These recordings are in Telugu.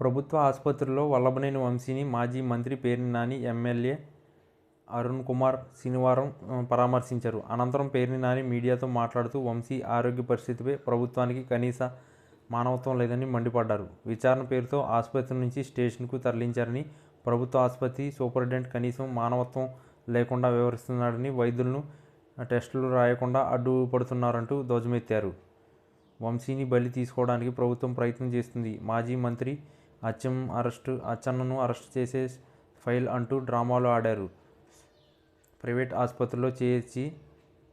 ప్రభుత్వ ఆసుపత్రిలో వల్లభనేని వంశీని మాజీ మంత్రి పేర్ని నాని ఎమ్మెల్యే అరుణ్ కుమార్ శనివారం పరామర్శించారు. అనంతరం పేర్ని నాని మీడియాతో మాట్లాడుతూ వంశీ ఆరోగ్య పరిస్థితిపై ప్రభుత్వానికి కనీస మానవత్వం లేదని మండిపడ్డారు. విచారణ పేరుతో ఆసుపత్రి నుంచి స్టేషన్కు తరలించారని ప్రభుత్వ ఆసుపత్రి సూపరింటెండెంట్ కనీసం మానవత్వం లేకుండా వ్యవహరిస్తున్నాడని వైద్యులను టెస్టులు రాయకుండా అడ్డుపడుతున్నారంటూ ధ్వజమెత్తారు. వంశీని బలి తీసుకోవడానికి ప్రభుత్వం ప్రయత్నం చేస్తుంది. మాజీ మంత్రి అచ్చం అరెస్టు అచ్చన్నను అరెస్ట్ చేసే ఫైల్ అంటూ డ్రామాలు ఆడారు. ప్రైవేట్ ఆసుపత్రిలో చేర్చి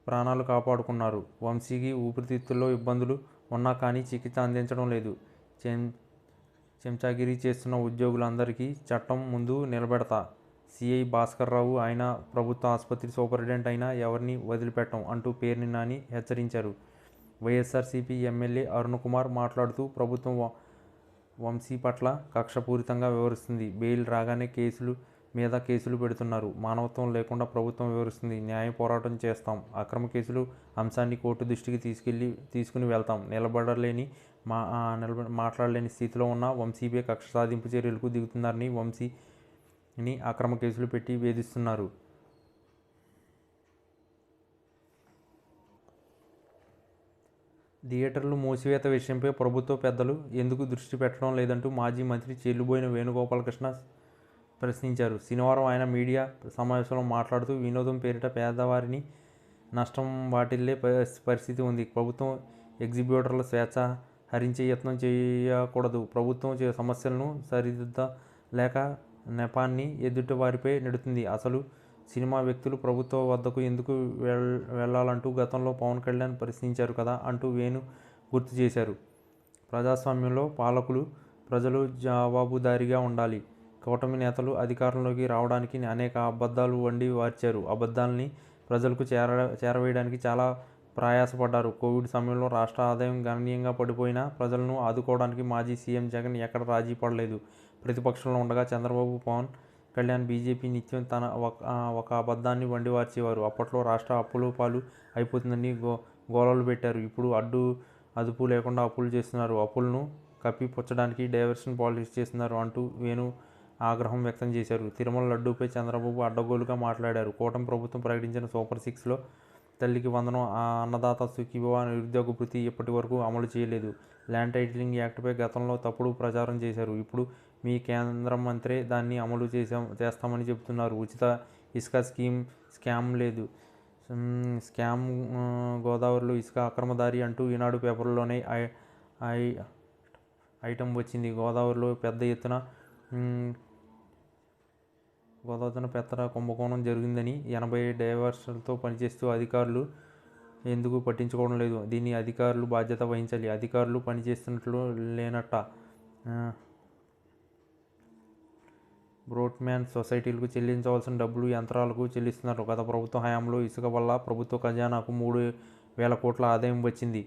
ప్రాణాలు కాపాడుకున్నారు. వంశీకి ఊపిరితిత్తుల్లో ఇబ్బందులు ఉన్నా కానీ చికిత్స అందించడం లేదు. చెం చెంచాగిరి చేస్తున్న ఉద్యోగులందరికీ చట్టం ముందు నిలబెడతా. సిఐ భాస్కర్ రావు ఆయన ప్రభుత్వ ఆసుపత్రి సూపరింటెండెంట్ అయినా ఎవరిని వదిలిపెట్టం అంటూ పేర్ని నాని హెచ్చరించారు. వైఎస్ఆర్సీపీ ఎమ్మెల్యే అరుణ్ కుమార్ మాట్లాడుతూ ప్రభుత్వం వంశీ పట్ల కక్షపూరితంగా వ్యవహరిస్తుంది బెయిల్ రాగానే కేసులు మీద కేసులు పెడుతున్నారు. మానవత్వం లేకుండా ప్రభుత్వం వివరిస్తుంది. న్యాయ పోరాటం చేస్తాం. అక్రమ కేసులు అంశాన్ని కోర్టు దృష్టికి తీసుకెళ్ళి తీసుకుని వెళ్తాం. నిలబడలేని మా నిలబ మాట్లాడలేని స్థితిలో ఉన్న వంశీపై కక్ష సాధింపు చర్యలకు దిగుతున్నారని వంశీని అక్రమ కేసులు పెట్టి వేధిస్తున్నారు. థియేటర్లు మూసివేత విషయంపై ప్రభుత్వ పెద్దలు ఎందుకు దృష్టి పెట్టడం లేదంటూ మాజీ మంత్రి చెల్లుబోయిన వేణుగోపాలకృష్ణ ప్రశ్నించారు. శనివారం ఆయన మీడియా సమావేశంలో మాట్లాడుతూ వినోదం పేరిట పేదవారిని నష్టం వాటిల్లే పరిస్థితి ఉంది. ప్రభుత్వం ఎగ్జిబ్యూటర్ల స్వేచ్ఛ హరించే యత్నం చేయకూడదు. ప్రభుత్వం చే- సమస్యలను సరిదిద్దలేక నెపాన్ని ఎదుటి వారిపై నెడుతుంది. అసలు సినిమా వ్యక్తులు ప్రభుత్వ వద్దకు ఎందుకు వెళ్ వెళ్ళాలంటూ గతంలో పవన్ కళ్యాణ్ ప్రశ్నించారు కదా అంటూ వేణు గుర్తు చేశారు. ప్రజాస్వామ్యంలో పాలకులు ప్రజలు జవాబుదారీగా ఉండాలి. కూటమి నేతలు అధికారంలోకి రావడానికి అనేక అబద్ధాలు వండి వార్చారు. అబద్ధాలని ప్రజలకు చేర చేరవేయడానికి చాలా ప్రయాసపడ్డారు. కోవిడ్ సమయంలో రాష్ట్ర ఆదాయం గణనీయంగా పడిపోయినా ప్రజలను ఆదుకోవడానికి మాజీ సీఎం జగన్ ఎక్కడ రాజీ పడలేదు. ప్రతిపక్షంలో ఉండగా చంద్రబాబు పవన్ కళ్యాణ్ బీజేపీ నిత్యం తన ఒక ఒక అబద్ధాన్ని వండి వార్చేవారు అప్పట్లో రాష్ట్ర అప్పులు పాలు అయిపోతుందని గో గోలలు పెట్టారు. ఇప్పుడు అడ్డు అదుపు లేకుండా అప్పులు చేస్తున్నారు. అప్పులను కప్పిపుచ్చడానికి డైవర్షన్ పాలిటిక్స్ చేస్తున్నారు అంటూ వేణు ఆగ్రహం వ్యక్తం చేశారు. తిరుమల లడ్డూపై చంద్రబాబు అడ్డగోలుగా మాట్లాడారు. కూటమి ప్రభుత్వం ప్రకటించిన సూపర్ సిక్స్లో తల్లికి వందనం అన్నదాత సుఖీభవ నిరుద్యోగ భృతి ఇప్పటి వరకు అమలు చేయలేదు. ల్యాండ్ టైటిలింగ్ యాక్ట్పై గతంలో తప్పుడు ప్రచారం చేశారు. ఇప్పుడు మీ కేంద్ర మంత్రే దాన్ని అమలు చేసాం చేస్తామని చెబుతున్నారు ఉచిత ఇసుక స్కీమ్ స్కామ్ లేదు. స్కామ్ గోదావరిలో ఇసుక అక్రమదారి అంటూ ఈనాడు పేపర్లోనే ఐ- ఐ- ఐటమ్ వచ్చింది. గోదావరిలో పెద్ద ఎత్తున గోదావరిన పెత్తన కుంభకోణం జరిగిందని ఎనభై డైవర్షన్లతో పనిచేస్తూ అధికారులు ఎందుకు పట్టించుకోవడం లేదు? దీన్ని అధికారులు బాధ్యత వహించాలి. అధికారులు పనిచేస్తున్నట్లు లేనట్ట. బ్రోట్మ్యాన్ సొసైటీలకు చెల్లించవలసిన డబ్బులు యంత్రాలకు చెల్లిస్తున్నారు. గత ప్రభుత్వ హయాంలో ఇసుక వల్ల ప్రభుత్వ ఖజానాకు మూడు వేల కోట్ల ఆదాయం వచ్చింది.